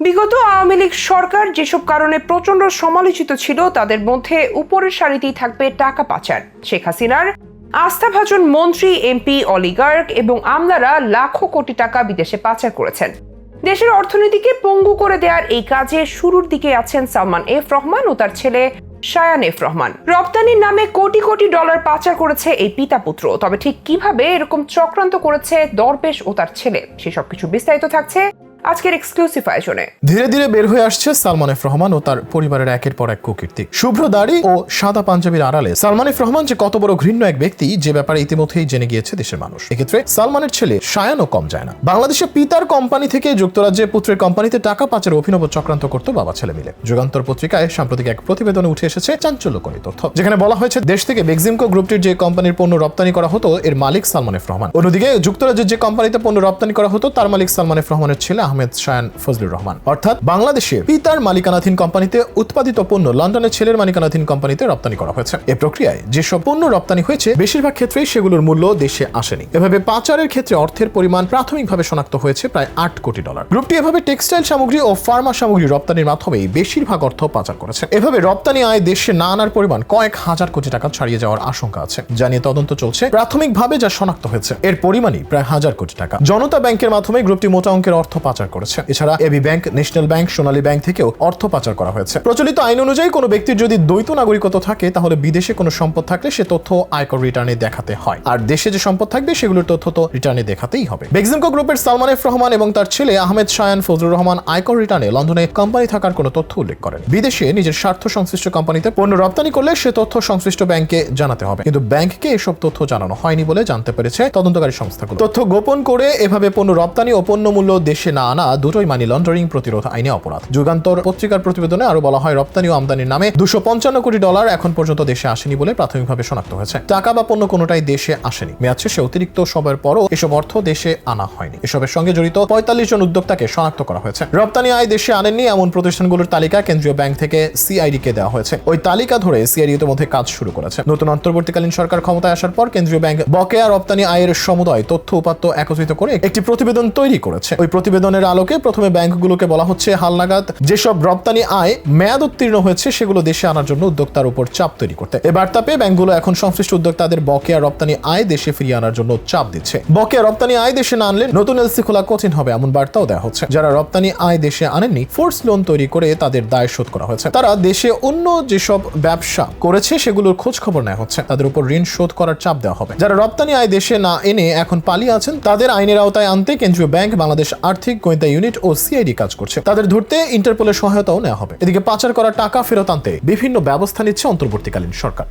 বিগত আওয়ামী লীগ সরকার যেসব কারণে প্রচণ্ড সমালোচিত ছিল, তাদের মধ্যে উপরের সারিতেই থাকবে টাকা পাচার। শেখ হাসিনার আস্থাভাজন মন্ত্রী এমপি অলিগার্ক এবং আমলারা লাখো কোটি টাকা বিদেশে পাচার করেছেন। দেশের অর্থনীতিকে পঙ্গু করে দেওয়ার এই কাজে শুরুর দিকে আছেন সালমান এফ রহমান ও তার ছেলে শায়ান এফ রহমান। রপ্তানির নামে কোটি কোটি ডলার পাচার করেছে এই পিতা পুত্র। তবে ঠিক কীভাবে এরকম চক্রান্ত করেছে দরবেশ ও তার ছেলে সেসব কিছু বিস্তারিত থাকছে আজকের এক্সক্লুসিভ আয়োজনে। ধীরে ধীরে বের হয়ে আসছে সালমান এফ রহমান ও তার পরিবারের একের পর এক কুকীর্তি। শুভ্র দাড়ি ও সাদা পাঞ্জাবির আড়ালে সালমান এফ রহমান যে কত বড় ঘৃণ্য এক ব্যক্তি, যে ব্যাপারে ইতিমধ্যেই জেনে গিয়েছে দেশের মানুষ। এক্ষেত্রে সালমানের ছেলে সায়ানও কম যায় না। বাংলাদেশে পিতার কোম্পানি থেকে যুক্তরাজ্যে পুত্রের কোম্পানিতে টাকা পাচার অভিনব চক্রান্ত করত বাবা ছেলে মিলে। যুগান্তর পত্রিকায় সাম্প্রতিক এক প্রতিবেদনে উঠে এসেছে চাঞ্চল্যকরী তথ্য। যেখানে বলা হয়েছে, দেশ থেকে বেক্সিমকো গ্রুপটির যে কোম্পানির পণ্য রপ্তানি করা হতো, এর মালিক সালমান এফ রহমান। অন্যদিকে যুক্তরাজ্যের যে কোম্পানিতে পণ্য রপ্তানি করা হতো, তার মালিক সালমান এফ রহমানের ছেলে আহমেদ শায়ান ফজলুর রহমান। অর্থাৎ বাংলাদেশে পিতার মালিকানাধীন কোম্পানিতে উৎপাদিত পণ্য লন্ডনের ছেলের মালিকানাধীন কোম্পানিতে রপ্তানি করা হয়েছে। এ প্রক্রিয়ায় যেসব পণ্য রপ্তানি হয়েছে, বেশিরভাগ ক্ষেত্রেই সেগুলোর মূল্য দেশে আসেনি। এভাবে পাচারের ক্ষেত্রে অর্থের পরিমাণ প্রাথমিকভাবে শনাক্ত হয়েছে প্রায় আট কোটি ডলার। গ্রুপটি এভাবে টেক্সটাইল সামগ্রী ও ফার্মা সামগ্রী রপ্তানির মাধ্যমেই বেশিরভাগ অর্থ পাচার করেছে। এভাবে রপ্তানি আয় দেশে না আনার পরিমাণ কয়েক হাজার কোটি টাকা ছাড়িয়ে যাওয়ার আশঙ্কা আছে। জানিয়ে তদন্ত চলছে প্রাথমিকভাবে যা শনাক্ত হয়েছে। এর পরিমাণই প্রায় হাজার কোটি টাকা। জনতা ব্যাংকের মাধ্যমে গ্রুপটি মোটা অঙ্কের অর্থ পাচার করেছে। এছাড়া AB bank, national bank, Sonali bank থেকেও অর্থ পাচার করা হয়েছে। প্রচলিত আইন অনুযায়ী কোনো ব্যক্তির যদি দ্বৈত নাগরিকত্ব থাকে, তাহলে বিদেশে কোনো সম্পদ থাকলে সে তথ্য আয়কর রিটার্নে দেখাতে হয়। আর দেশে যে সম্পদ থাকবে, সেগুলোর তথ্য তো রিটার্নে দেখাতেই হবে। বেক্সিমকো গ্রুপের সালমান এফ রহমান এবং তার ছেলে আহমেদ শায়ান ফজলুর রহমান আয়কর রিটার্নে লন্ডনে কোম্পানি থাকার কোনো তথ্য উল্লেখ করেন। বিদেশে নিজের স্বার্থ সংশ্লিষ্ট কোম্পানিতে পণ্য রপ্তানি করলে সে তথ্য সংশ্লিষ্ট ব্যাংকে জানাতে হবে। কিন্তু ব্যাংককে এসব তথ্য জানানো হয়নি বলে জানতে পেরেছে তদন্তকারী সংস্থাগুলো। তথ্য গোপন করে এভাবে পণ্য রপ্তানি ও পণ্য মূল্য দেশে না আনা দুটোই মানি লন্ডারিং প্রতিরোধ আইনে অপরাধ। যুগান্তর পত্রিকার প্রতিবেদনে আরও বলা হয়, রপ্তানি ও আমদানির নামে দুশো পঞ্চান্ন কোটি ডলার এখন পর্যন্ত দেশে আসেনি বলে প্রাথমিকভাবে শনাক্ত হয়েছে। টাকা বা পণ্য কোনোটাই দেশে আসেনি। মেয়াদ শেষে অতিরিক্ত সময়ের পরও এসব অর্থ দেশে আনা হয়নি। এসবের সঙ্গে জড়িত পঁয়তাল্লিশ জন উদ্যোক্তাকে শনাক্ত করা হয়েছে। রপ্তানি আয় দেশে আনেননি এমন প্রতিষ্ঠানগুলোর তালিকা কেন্দ্রীয় ব্যাংক থেকে সিআইডি কে দেওয়া হয়েছে। ওই তালিকা ধরে সিআইডি মধ্যে কাজ শুরু করেছে। নতুন অন্তর্বর্তীকালীন সরকার ক্ষমতায় আসার পর কেন্দ্রীয় ব্যাংক বকেয়া রপ্তানি আয়ের সমুদয় তথ্য উপাত্ত একত্রিত করে একটি প্রতিবেদন তৈরি করেছে। ওই প্রতিবেদনের আলোকে প্রথমে ব্যাংকগুলোকে বলা হচ্ছে হালনাগাদ যেসব রপ্তানি আয় মেয়াদ উত্তীর্ণ হয়েছে, সেগুলো দেশে আনার জন্য উদ্যোক্তার উপর চাপ তৈরি করতে। এ বার্তা পেয়ে ব্যাংকগুলো এখন সংশ্লিষ্ট উদ্যোক্তাদের বকেয়া রপ্তানি আয় দেশে ফিরিয়ে আনার জন্য চাপ দিচ্ছে। বকেয়া রপ্তানি আয় দেশে না আনলে নতুন এলসি খোলা কঠিন হবে এমন বার্তাও দেওয়া হচ্ছে। যারা রপ্তানি আয় দেশে আনেননি, ফোর্স লোন তৈরি করে তাদের দায় শোধ করা হয়েছে। তারা দেশে অন্য যেসব ব্যবসা করেছে, সেগুলোর খোঁজ খবর নেওয়া হচ্ছে। তাদের উপর ঋণ শোধ করার চাপ দেওয়া হবে। যারা রপ্তানি আয় দেশে না এনে এখন পালিয়ে আছেন, তাদের আইনের আওতায় আনতে কেন্দ্রীয় ব্যাংক, বাংলাদেশ আর্থিক গোয়েন্দা ইউনিট ও সিআইডি কাজ করছে। তাদের ধরতে ইন্টারপোলের সহায়তাও নেওয়া হবে। এদিকে পাচার করা টাকা ফেরত আনতে বিভিন্ন ব্যবস্থা নিচ্ছে অন্তর্বর্তীকালীন সরকার।